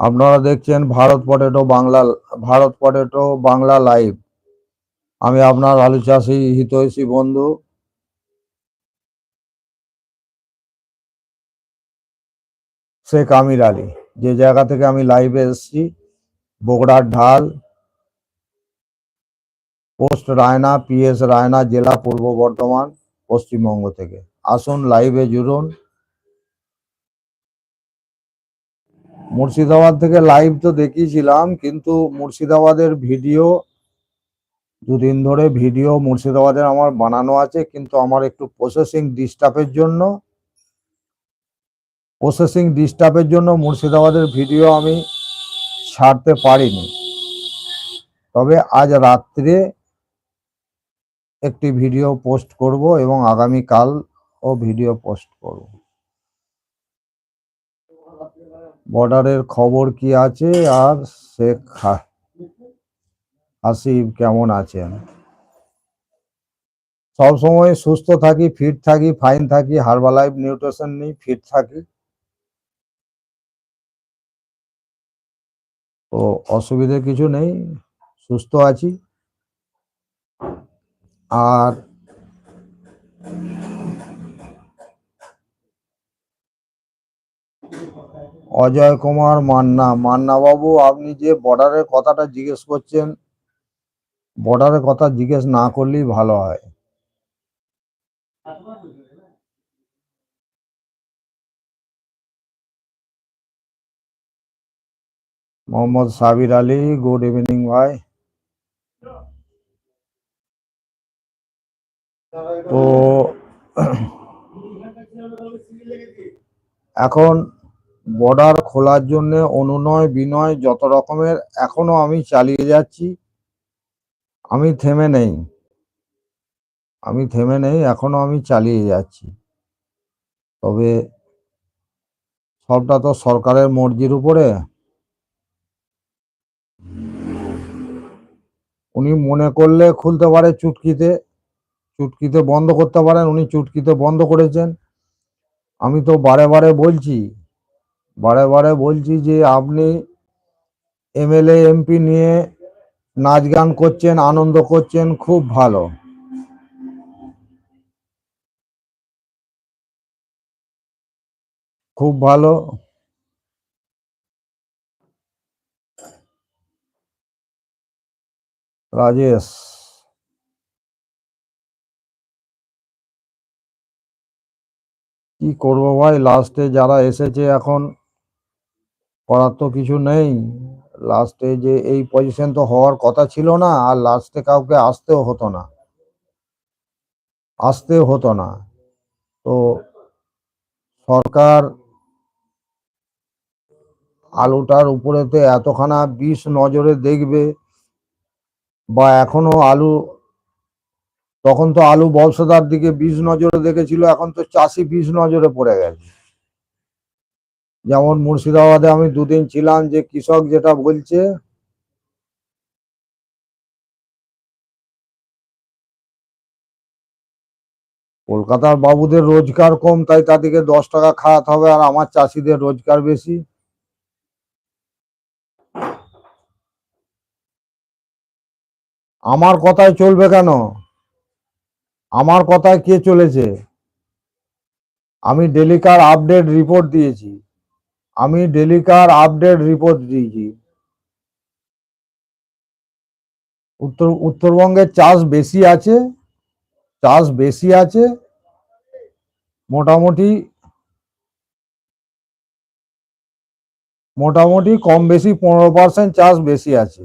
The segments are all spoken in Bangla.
আপনারা দেখছেন Bharat potato Bangla, Bharat potato Bangla live. আমি আপনার আলু চাষি হিতৈষী বন্ধু। শেখ আমির আলী, যে জায়গা থেকে আমি লাইভে এসছি, বগুড়ার ঢাল, পোস্ট রায়না পিএস রায়না, জেলা পূর্ব বর্ধমান, পশ্চিমবঙ্গ থেকে। আসুন লাইভে জুড়ুন। মুর্শিদাবাদ থেকে লাইভ তো দেখিয়েছিলাম, কিন্তু মুর্শিদাবাদের ভিডিও দুদিন ধরে ভিডিও মুর্শিদাবাদের আমার বানানো আছে, কিন্তু আমার একটু প্রসেসিং ডিস্টার্বের জন্য প্রসেসিং ডিস্টার্বের জন্য মুর্শিদাবাদের ভিডিও আমি ছাড়তে পারিনি। তবে আজ রাত্রে একটি ভিডিও পোস্ট করব এবং আগামী কাল ও ভিডিও পোস্ট করব। বর্ডারের খবর কি আছে? আর শেখ হাসিব কেমন আছেন? সব সময় সুস্থ থাকি, ফিট থাকি, ফাইন থাকি হার্বালাইফ নিউট্রিশন নিই, ফিট থাকি। তো অসুবিধে কিছু নেই, সুস্থ আছি। আর অজয় কুমার মান্না। মান্না বাবু আপনি যে বর্ডারের কথাটা জিজ্ঞেস করছেন বর্ডারের কথা জিজ্ঞেস না করলেই ভালো হয়। মোহাম্মদ সাবির আলী গুড ইভিনিং ভাই। তো, এখন বর্ডার খোলার জন্য অনুনয়, বিনয় যত রকমের, এখনও আমি চালিয়ে যাচ্ছি। আমি থেমে নেই। আমি থেমে নেই, এখনও আমি চালিয়ে যাচ্ছি। তবে সবটা তো সরকারের মর্জির উপরে। উনি মনে করলে খুলতে পারে চুটকিতে। চুটকিতে বন্ধ করতে পারেন, উনি চুটকিতে বন্ধ করেছেন। আমি তো বারে বারে বলছি বারে বারে বলছি যে আপনি এমএলএ, এমপি নিয়ে নাচ গান করছেন, আনন্দ করছেন, খুব ভালো। খুব ভালো। রাজেশ। কি করব ভাই? লাস্টে যারা এসেছে এখন করার তো কিছু নেই। লাস্টে যে এই পজিশন তো হওয়ার কথা ছিল না, আর লাস্টে কাউকে আসতেও হতো না। আসতেও হতো না। তো সরকার আলুটার উপরেতে এতখানা বিষ নজরে দেখবে, বা এখনও আলু, তখন তো আলু বলসদার দিকে বিষ নজরে দেখেছিল, এখন তো চাষি বিষ নজরে পড়ে গেছে। যেমন মুর্শিদাবাদে আমি দুদিন ছিলাম, যে কৃষক যেটা বলছে। কলকাতার বাবুদের রোজগার কম, তাই তাদেরকে দশ টাকা খাওয়াতে হবে, আর আমার চাষিদের রোজগার বেশি। আমার কথায় চলবে কেন? আমার কথায় কে চলেছে? আমি ডেলিকার আপডেট রিপোর্ট দিয়েছি। আমি ডেলিকার আপডেট রিপোর্ট দিয়েছি। উত্তর উত্তরবঙ্গের চাষ বেশি আছে, চাষ বেশি আছে, মোটামুটি মোটামুটি কম বেশি পনেরো পার্সেন্ট চাষ বেশি আছে।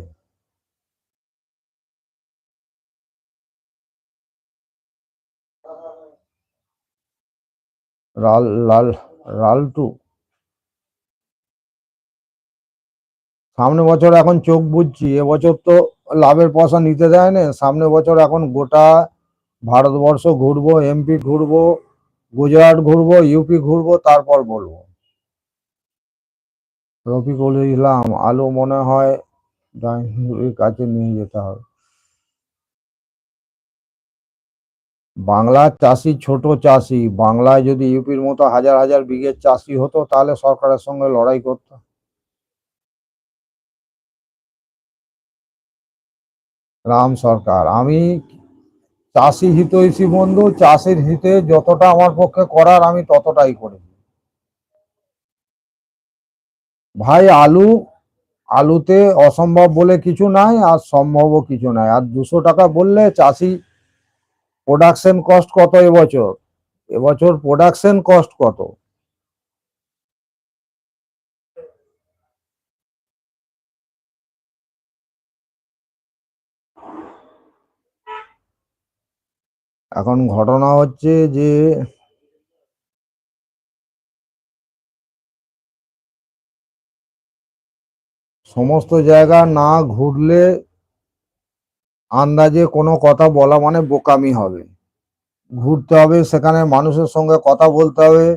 লাল লাল লালটু সামনে বছর এখন চোখ বুঝছি, এবছর তো লাভের পয়সা নিতে দেয় না সামনে বছর এখন গোটা ভারতবর্ষ ঘুরবো এমপি ঘুরবো, গুজরাট ঘুরবো ইউপি ঘুরবো, তারপর বলব। রফিকুল ইসলাম, আলু মনে হয় কাছে নিয়ে যেতে হবে। বাংলার চাষি ছোট চাষি, বাংলায় যদি ইউপির মতো হাজার হাজার বিঘের চাষি হতো, তাহলে সরকারের সঙ্গে লড়াই করতো। রাম সরকার। আমি চাষি হিতৈষী বন্ধু, চাষির হিতে যতটা আমার পক্ষে করার আমি ততটাই করি। ভাই, আলু, আলুতে অসম্ভব বলে কিছু নাই, আর সম্ভবও কিছু নাই। আর দুশো টাকা বললে চাষি প্রোডাকশন কস্ট কত এবছর? এবছর প্রোডাকশন কস্ট কত? এখন ঘটনা হচ্ছে যে সমস্ত জায়গা না ঘুরলে আন্দাজে কোনো কথা বলা মানে বোকামি হবে। ঘুরতে হবে, সেখানে মানুষের সঙ্গে কথা বলতে হবে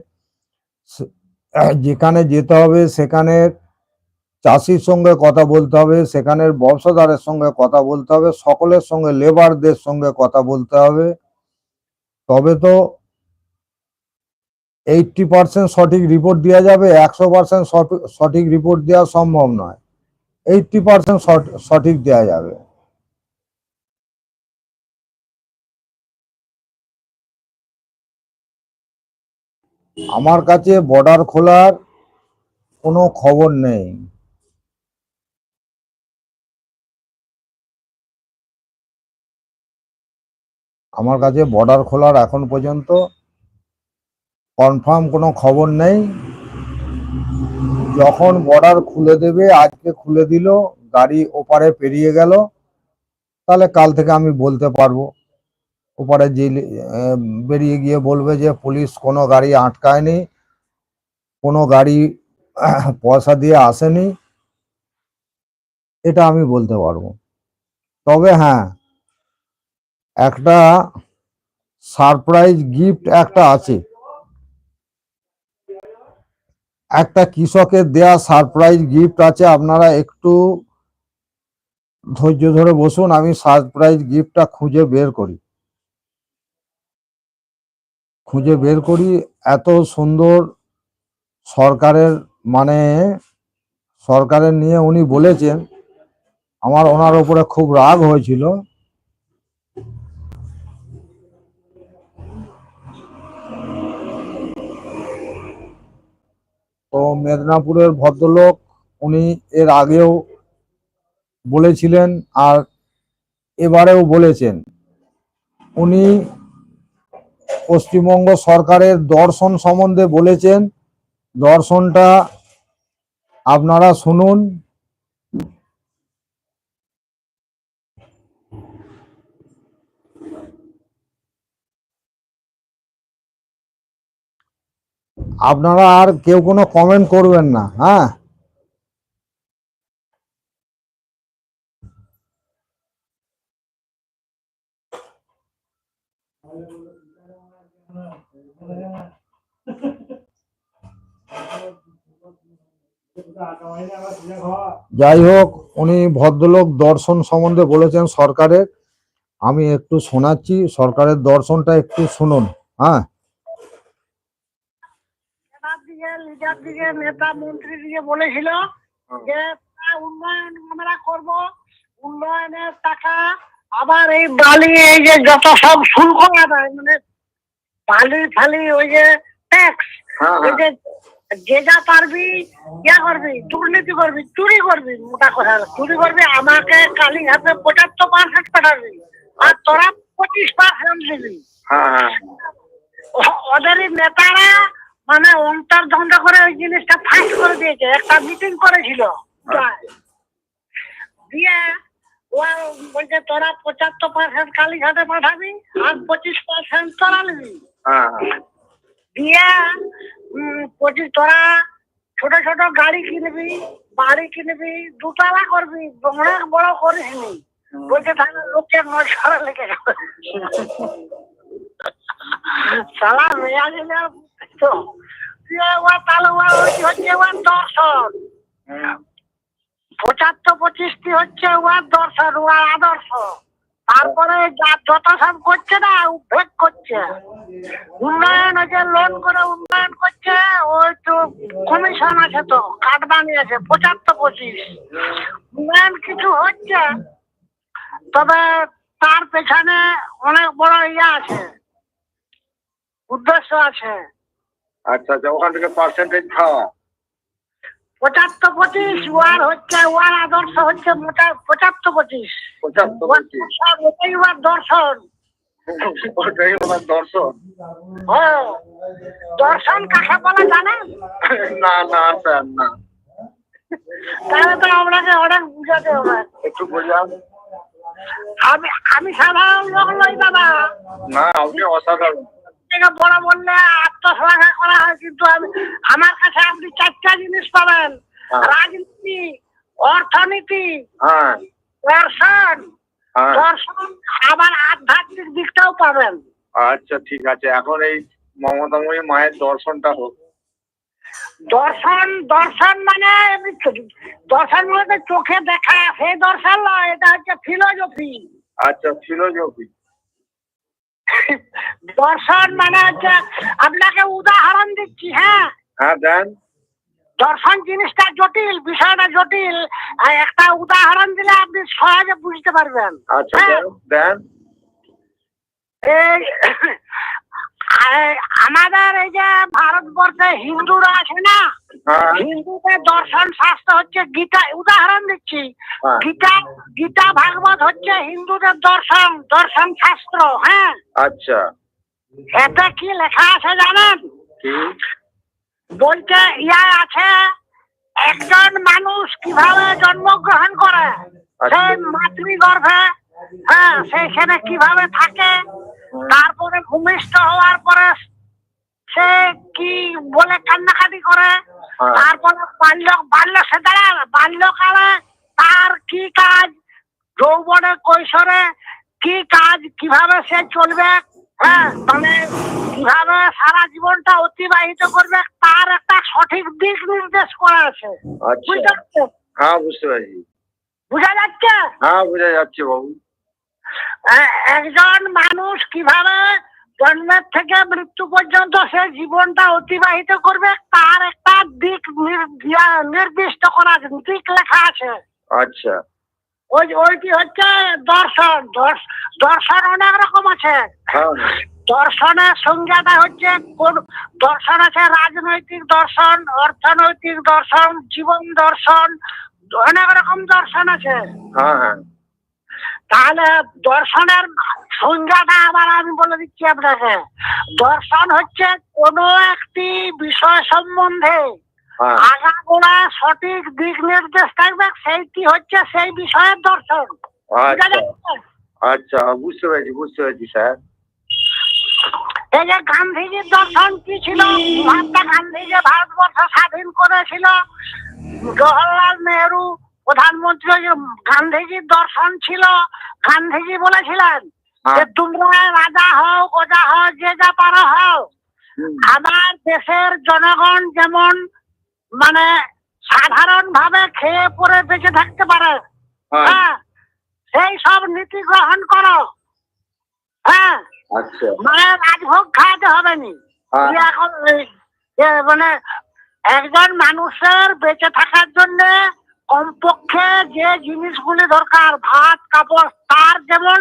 যেখানে যেতে হবে সেখানে চাষির সঙ্গে কথা বলতে হবে, সেখানের ব্যবসাদারের সঙ্গে কথা বলতে হবে, সকলের সঙ্গে লেবারদের সঙ্গে কথা বলতে হবে। তবে তো এইটটি পার্সেন্ট সঠিক রিপোর্ট দেওয়া যাবে, একশো পার্সেন্ট সঠিক রিপোর্ট দেওয়া সম্ভব নয়। এইটটি পার্সেন্ট সঠিক দেওয়া যাবে। আমার কাছে বর্ডার খোলার কোনো খবর নেই। আমার কাছে বর্ডার খোলার এখন পর্যন্ত কনফার্ম কোনো খবর নেই। যখন বর্ডার খুলে দেবে, আজকে খুলে দিল, গাড়ি ওপারে পেরিয়ে গেল, তাহলে কাল থেকে আমি বলতে পারব। ওপারে যে বেরিয়ে গিয়ে বলবে যে, পুলিশ কোনো গাড়ি আটকায়নি, কোনো গাড়ি পয়সা দিয়ে আসেনি। এটা আমি বলতে পারব। তবে হ্যাঁ একটা সারপ্রাইজ গিফট একটা আছে। একটা কৃষকের দেয়া সারপ্রাইজ গিফট আছে, আপনারা একটু ধৈর্য ধরে বসুন, আমি সারপ্রাইজ গিফটটা খুঁজে বের করি। খুঁজে বের করি, এত সুন্দর সরকারের মানে সরকারের নিয়ে উনি বলেছেন, আমার ওনার উপরে খুব রাগ হয়েছিল। তো মেদিনীপুরের ভদ্রলোক, উনি এর আগেও বলেছিলেন আর এবারেও বলেছেন। উনি পশ্চিমবঙ্গ সরকারের দর্শন সম্বন্ধে বলেছেন। দর্শনটা আপনারা শুনুন। আপনারা আর কেউ কোনো কমেন্ট করবেন না হ্যাঁ? যাই হোক, উনি ভদ্রলোক দর্শন সম্বন্ধে বলেছেন সরকারের। আমি একটু শোনাচ্ছি, সরকারের দর্শনটা একটু শুনুন হ্যাঁ নেতার নেতা মন্ত্রী দিকে বলেছিল যে উন্নয়ন আমরা করব। উন্নয়নের টাকা আবার এই বালি এই যে যত সব শুল্ক আদায় মানে বালি ফালি ওই যে ট্যাক্স ওই যে যে যা পারবি ইয়া করবি দুর্নীতি করবি চুরি করবি মোটা কথা। চুরি করবি আমাকে কালী হাতে পঁচাত্তর পার্সেন্ট পাঠাবি আর তোরা পঁচিশ পার্সেন্ট দিবি। ও- ওদেরই নেতারা মানে অন্তর্দ্বন্দ্ব করে ওই জিনিসটা ফাইট করে দিয়েছে। একটা মিটিং করেছিল। দিয়ে ও বলছে তোরা পঁচাত্তর পার্সেন্ট কালীঘাটে পাঠাবি আর পঁচিশ পার্সেন্ট তোরা নিবি দিয়ে পঁচিশ তোরা ছোট ছোট গাড়ি কিনবি বাড়ি কিনবি দুতলা করবি অনেক বড় করিস নি। বলছে তাহলে লোকের নজর লেগে যাবে সালা মেয়া তো পঁচাত্তর পঁচিশটি হচ্ছে ওর দর্শন ওর আদর্শ। তারপরে যা যত করছে না উদ্বেগ করছে। উন্নয়ন হচ্ছে লোন করে উন্নয়ন করছে, ওই তো কমিশন আছে তো কার্ড বানিয়েছে পঁচাত্তর পঁচিশ। উন্নয়ন কিছু হচ্ছে, তবে তার পেছনে অনেক বড় ইয়ে আছে, উদ্দেশ্য আছে। আচ্ছা আচ্ছা ওখান থেকে পার্সেন্টেজ খাওয়া পঁচাত্তর পঁচিশ ওয়ার হচ্ছে ওয়ার আদর্শ হচ্ছে মোটা পঁচাত্তর পঁচিশ। পঁচাত্তর ওয়ার পঁচিশ। দর্শন, ওটাই ওয়ার দর্শন। ওটাই ওনার দর্শন। হ্যাঁ। দর্শন কাকে বলে জানেন? না না স্যার না। তাহলে তো আপনাকে অনেক বুঝাতে হবে। একটু বোঝান। আমি আমি সাধারণ লোক নই দাদা। না আপনি অসাধারণ। থেকে বড় বললে আত্মশ্লাঘা করা হয় কিন্তু আমি আমার কাছে আপনি চারটা জিনিস পাবেন। হ্যাঁ। রাজনীতি অর্থনীতি হ্যাঁ। দর্শন। হ্যাঁ। দর্শন আবার আধ্যাত্মিক দিকটাও পাবেন। আচ্ছা ঠিক আছে। এখন এই মমতাময়ী মায়ের দর্শনটা হোক। দর্শন দর্শন মানে দর্শন মানে চোখে দেখা সেই দর্শন নয় এটা হচ্ছে ফিলোজফি। আচ্ছা ফিলোজফি। দর্শন মানে হচ্ছে আপনাকে উদাহরণ দিচ্ছি হ্যাঁ? হ্যাঁ দেন। দর্শন জিনিসটা জটিল বিষয়টা জটিল। একটা উদাহরণ দিলে আপনি সহজে বুঝতে পারবেন। আচ্ছা দেন। এই আমাদের এই যে ভারতবর্ষে হিন্দুরা আছে না হ্যাঁ। হিন্দুদের দর্শন শাস্ত্র হচ্ছে গীতা। উদাহরণ দিচ্ছি। হ্যাঁ। গীতা গীতা ভাগবত হচ্ছে হিন্দুদের দর্শন দর্শন শাস্ত্র হ্যাঁ? আচ্ছা। এতে কি লেখা আছে জানেন? বলতে ইয়া আছে একজন মানুষ কীভাবে জন্মগ্রহণ করে সেই সে মাতৃগর্ভে হ্যাঁ সেখানে কীভাবে থাকে? তারপরে ভূমিষ্ঠ হওয়ার পরে সে কি বলে কান্নাকাটি করে? হ্যাঁ। তারপরে বাল্য বাল্য সে দাঁড়ায় বাল্যকালে তার কি কাজ? যৌবনে কৈশোরে কি কাজ? কীভাবে সে চলবে? হ্যাঁ মানে কীভাবে সারা জীবনটা অতিবাহিত করবে? তার একটা সঠিক দিক নির্দেশ করা আছে। আচ্ছা। বুঝতে পারছেন? হ্যাঁ বুঝতে পারছি। বুঝা যাচ্ছে? হ্যাঁ বোঝা যাচ্ছে বাবু। একজন মানুষ কীভাবে জন্মের থেকে মৃত্যু পর্যন্ত সে জীবনটা অতিবাহিত করবে তার একটা দিক নির্দিষ্ট করা দিক লেখা আছে। আচ্ছা। ওই ওইটি হচ্ছে দর্শন দর্শন অনেক রকম আছে। হ্যাঁ। দর্শনের সংজ্ঞাটা হচ্ছে কোন দর্শন আছে রাজনৈতিক দর্শন অর্থনৈতিক দর্শন জীবন দর্শন অনেক রকম দর্শন আছে। হ্যাঁ হ্যাঁ। তাহলে দর্শনের সংজ্ঞাটা আবার আমি বলে দিচ্ছি আপনাকে। দর্শন হচ্ছে কোনো একটি বিষয় সম্বন্ধে হ্যাঁ। আগাগোড়া সঠিক দিক নির্দেশ থাকবে সেইটি হচ্ছে সেই বিষয়ের দর্শন। আচ্ছা। আচ্ছা বুঝতে পেরেছি বুঝতে পেরেছি স্যার। এই যে গান্ধীজির দর্শন কি ছিল? মহাত্মা গান্ধী যে ভারতবর্ষ স্বাধীন করেছিল জওহরলাল নেহরু প্রধানমন্ত্রী গান্ধীজির দর্শন ছিল গান্ধীজি বলেছিলেন যে হ্যাঁ। তোমরা রাজা হও প্রজা হও যে যা পারো হও। আমার দেশের জনগণ যেমন মানে সাধারণ ভাবে খেয়ে পরে বেঁচে থাকতে পারে হ্যাঁ। হ্যাঁ সেই সব নীতি গ্রহণ করো হ্যাঁ। আচ্ছা। মানে রাজভোগ খাওয়াতে হবে নি। হ্যাঁ। এখন মানে একজন মানুষের বেঁচে থাকার জন্য কমপক্ষে যে জিনিসগুলি দরকার ভাত কাপড় তার যেমন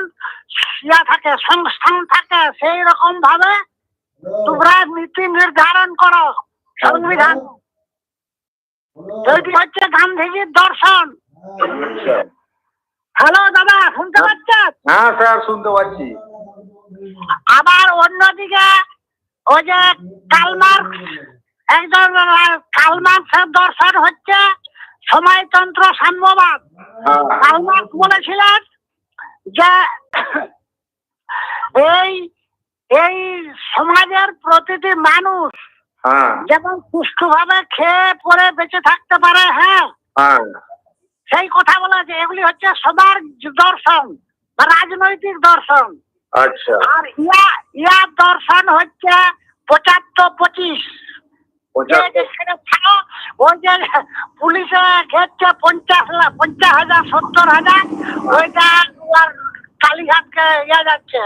ইয়া থাকে সংস্থান থাকে সেই রকম ভাবে তোমরা নীতি নির্ধারণ করো সংবিধান। হচ্ছে গান্ধীজির দর্শন। আচ্ছা। হ্যালো দাদা শুনতে পাচ্ছেন? হ্যাঁ স্যার শুনতে পাচ্ছি। আবার অন্যদিকে ওই যে কালমার্ক একজন কালমার্কসের দর্শন হচ্ছে সময়তন্ত্র সাম্যবাদ। হ্যাঁ। বলেছিলেন যে এই এই সমাজের প্রতিটি মানুষ হ্যাঁ। যেমন সুষ্ঠুভাবে খেয়ে পরে বেঁচে থাকতে পারে হ্যাঁ। হ্যাঁ। সেই কথা বলেছে এগুলি হচ্ছে সবার দর্শন বা রাজনৈতিক দর্শন। আচ্ছা। আর ইয়া ইয়া দর্শন হচ্ছে পঁচাত্তর পঁচিশ যে পঁচাত্তর যেখানে থাকো ওই যে পুলিশে ঘেরছে পঞ্চাশ পঞ্চাশ হাজার সত্তর হাজার ওইটা কালীঘাটকে ইয়া যাচ্ছে।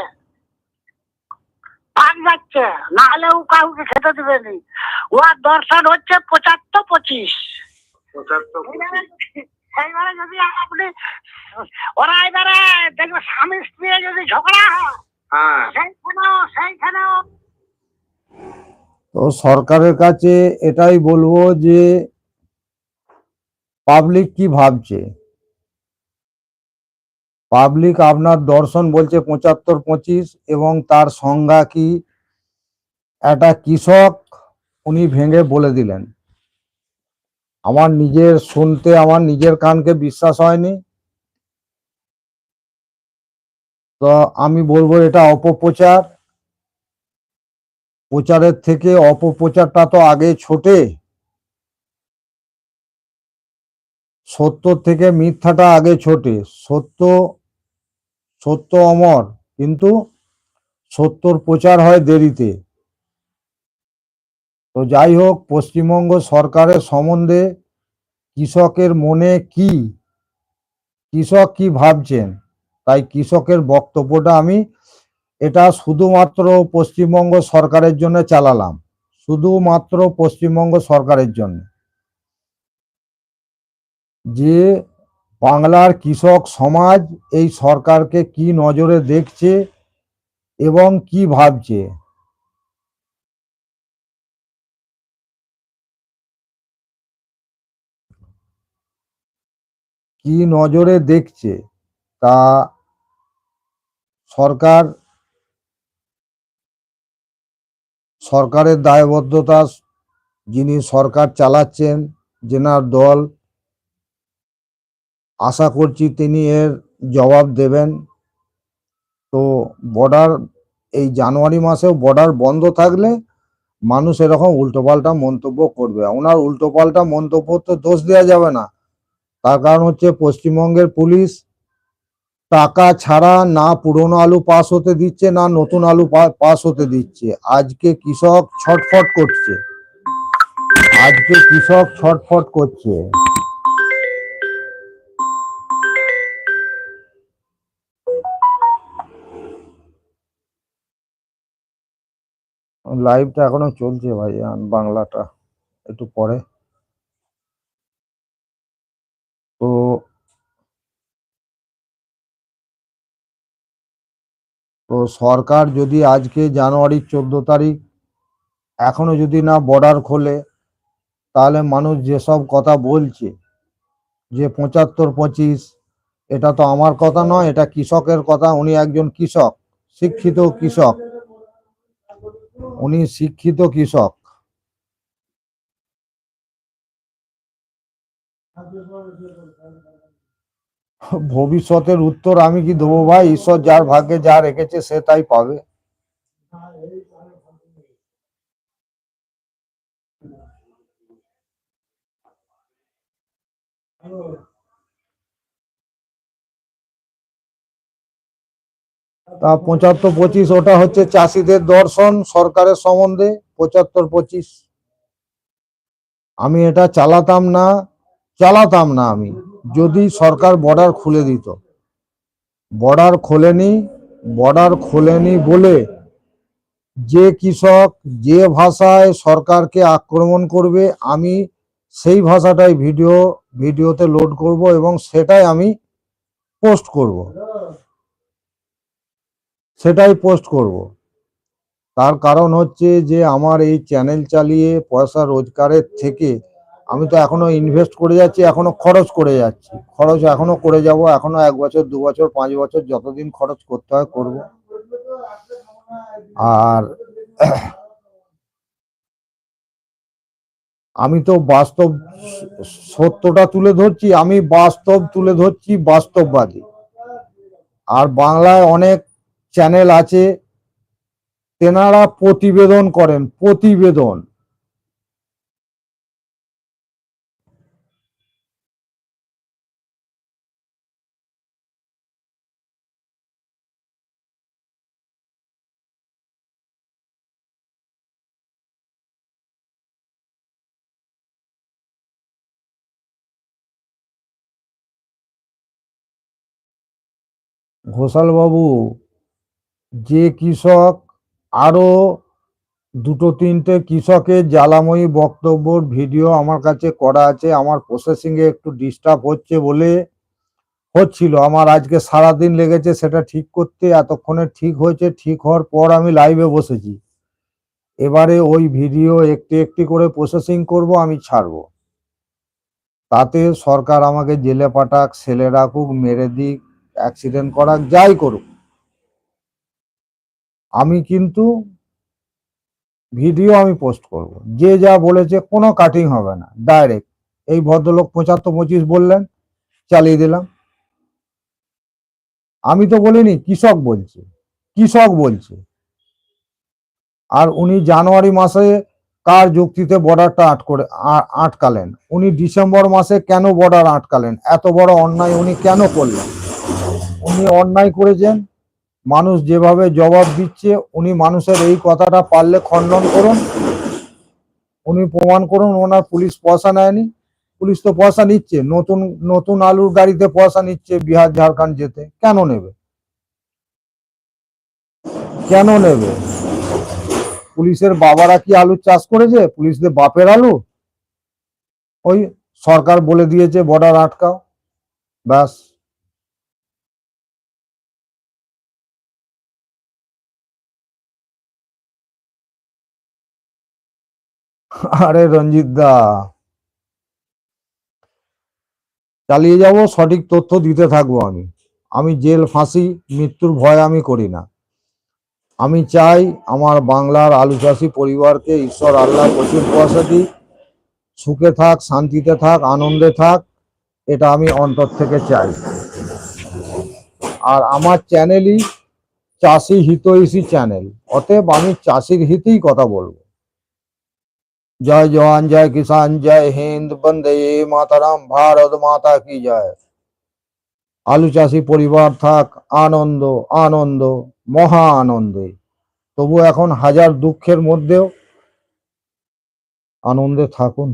ভাগ যাচ্ছে। না হলে ও কাউকে খেতে দিবে নি। ওর দর্শন হচ্ছে পঁচাত্তর পঁচিশ। সেইবারে যদি আপনি ওরা এবারে দেখবে স্বামী স্ত্রী যদি ঝগড়া হয় হ্যাঁ। সেইখানেও সেইখানেও তো সরকারের কাছে এটাই বলব যে পাবলিক কি ভাবছে? পাবলিক আপনার দর্শন বলছে পঁচাত্তর পঁচিশ এবং তার সংজ্ঞা কি? একটা কৃষক উনি ভেঙে বলে দিলেন। আমার নিজের শুনতে, আমার নিজের কানকে বিশ্বাস হয়নি। তো আমি বলব এটা অপপ্রচার। প্রচারের থেকে অপপ্রচারটা তো আগে ছোটে। সত্য থেকে মিথ্যাটা আগে ছোটে। সত্য সত্য অমর, কিন্তু সত্যর প্রচার হয় দেরিতে। তো যাই হোক, পশ্চিমবঙ্গ সরকারের সম্বন্ধে কৃষকের মনে কি? কৃষক কি ভাবছেন? তাই কৃষকের বক্তব্যটা আমি এটা শুধুমাত্র পশ্চিমবঙ্গ সরকারের জন্য চালালাম। শুধুমাত্র পশ্চিমবঙ্গ সরকারের জন্য। যে বাংলার কৃষক সমাজ এই সরকারকে কি নজরে দেখছে এবং কি ভাবছে? কি নজরে দেখছে? তা সরকার সরকারের দায়বদ্ধতা যিনি সরকার চালাচ্ছেন জেনার দল, আশা করছি তিনি এর জবাব দেবেন। তো বর্ডার এই জানুয়ারি মাসেও বর্ডার বন্ধ থাকলে মানুষ এরকম উল্টোপাল্টা মন্তব্য করবে। ওনার উল্টোপাল্টা মন্তব্য তো দোষ দেওয়া যাবে না। তার কারণ হচ্ছে পশ্চিমবঙ্গের পুলিশ টাকা ছাড়া না পুরনো আলু পাস হতে দিচ্ছে, না নতুন আলু পাস হতে দিচ্ছে। আজকে কৃষক ছটফট করছে। আজকে কৃষক ছটফট করছে। লাইভটা এখনও চলছে ভাই বাংলাটা। একটু পরে। তো তো সরকার যদি আজকে জানুয়ারির চোদ্দ তারিখ এখনও যদি না বর্ডার খোলে, তাহলে মানুষ যেসব কথা বলছে, যে পঁচাত্তর পঁচিশ, এটা তো আমার কথা নয়, এটা কৃষকের কথা, উনি একজন কৃষক, শিক্ষিত কৃষক। উনি শিক্ষিত কৃষক। ভবিষ্যতের উত্তর আমি কি দেবো ভাই? ঈশ্বর যার ভাগ্যে যা রেখেছে সে তাই পাবে। তা পঁচাত্তর পঁচিশ, ওটা হচ্ছে চাষিদের দর্শন সরকারের সম্বন্ধে, পঁচাত্তর পঁচিশ। আমি এটা চালাতাম না চালাতাম না আমি। যদি সরকার বর্ডার খুলে দিত। বর্ডার খোলেনি বর্ডার খোলেনি বলে যে কৃষক যে ভাষায় সরকারকে আক্রমণ করবে, আমি সেই ভাষাটাই ভিডিও ভিডিওতে লোড করব এবং সেটাই আমি পোস্ট করব। সেটাই পোস্ট করব। তার কারণ হচ্ছে যে আমার এই চ্যানেল চালিয়ে পয়সা রোজগারের থেকে আমি তো এখনও ইনভেস্ট করে যাচ্ছি, এখনও খরচ করে যাচ্ছি। খরচ এখনও করে যাব, এখনও এক বছর, দু বছর, পাঁচ বছর যতদিন খরচ করতে হয় করব। আর আমি তো বাস্তব সত্যটা তুলে ধরছি, আমি বাস্তব তুলে ধরছি বাস্তববাদী। আর বাংলায় অনেক চ্যানেল আছে, তেনারা প্রতিবেদন করেন, প্রতিবেদন। ঘোষাল বাবু যে কৃষক, আরও দুটো তিনটে কৃষকের জ্বালাময়ী বক্তব্যর ভিডিও আমার কাছে করা আছে, আমার প্রসেসিংয়ে একটু ডিস্টার্ব হচ্ছে বলে হচ্ছিল। আমার আজকে সারা দিন লেগেছে সেটা ঠিক করতে, এতক্ষণে ঠিক হয়েছে, ঠিক হওয়ার পর আমি লাইভে বসেছি। এবারে ওই ভিডিও একটি একটি করে প্রসেসিং করব, আমি ছাড়বো। তাতে সরকার আমাকে জেলে পাঠাক সেলে রাখুক, মেরে দিক অ্যাক্সিডেন্ট করাক যাই করুক। আমি কিন্তু ভিডিও আমি পোস্ট করব। যে যা বলেছে কোনো কাটিং হবে না। ডাইরেক্ট এই ভদ্রলোক পঁচাত্তর পঁচিশ বললেন, চালিয়ে দিলাম। আমি তো বলিনি, কৃষক বলছে কৃষক বলছে। আর উনি জানুয়ারি মাসে কার যুক্তিতে বর্ডারটা আট করে আটকালেন? উনি ডিসেম্বর মাসে কেন বর্ডার আটকালেন? এত বড় অন্যায় উনি কেন করলেন? উনি অন্যায় করেছেন, মানুষ যেভাবে জবাব দিচ্ছে, উনি মানুষের এই কথাটা পারলে খণ্ডন করুন। উনি প্রমাণ করুন, ওনার পুলিশ পয়সা নেয়নি। পুলিশ তো পয়সা নিচ্ছে, নতুন নতুন আলুর গাড়িতে পয়সা নিচ্ছে বিহার ঝাড়খণ্ড যেতে। কেন নেবে? কেন নেবে? পুলিশের বাবারা কি আলু চাষ করেছে? পুলিশদের বাপের আলু? ওই সরকার বলে দিয়েছে বর্ডার আটকাও। ব্যাস। আরে রঞ্জিত দা। চালিয়ে যাব, সঠিক তথ্য দিতে থাকব আমি। আমি জেল ফাঁসি, মৃত্যুর ভয় আমি করি না। আমি চাই আমার বাংলার আলু চাষি পরিবারকে ঈশ্বর আল্লাহ প্রচুর পয়সা দিক, সুখে থাক, শান্তিতে থাক, আনন্দে থাক, এটা আমি অন্তর থেকে চাই। আর আমার চ্যানেলই চাষি হিতৈষী চ্যানেল, অতএব আমি চাষির হিতেই কথা বলব। জয় জওয়ান জয় কিষান জয় হিন্দ বন্দে মাতারাম ভারত মাতা কি জয় আলু চাষি পরিবার থাক আনন্দ আনন্দ মহা আনন্দে তবু এখন হাজার দুঃখের মধ্যেও আনন্দে থাকুন।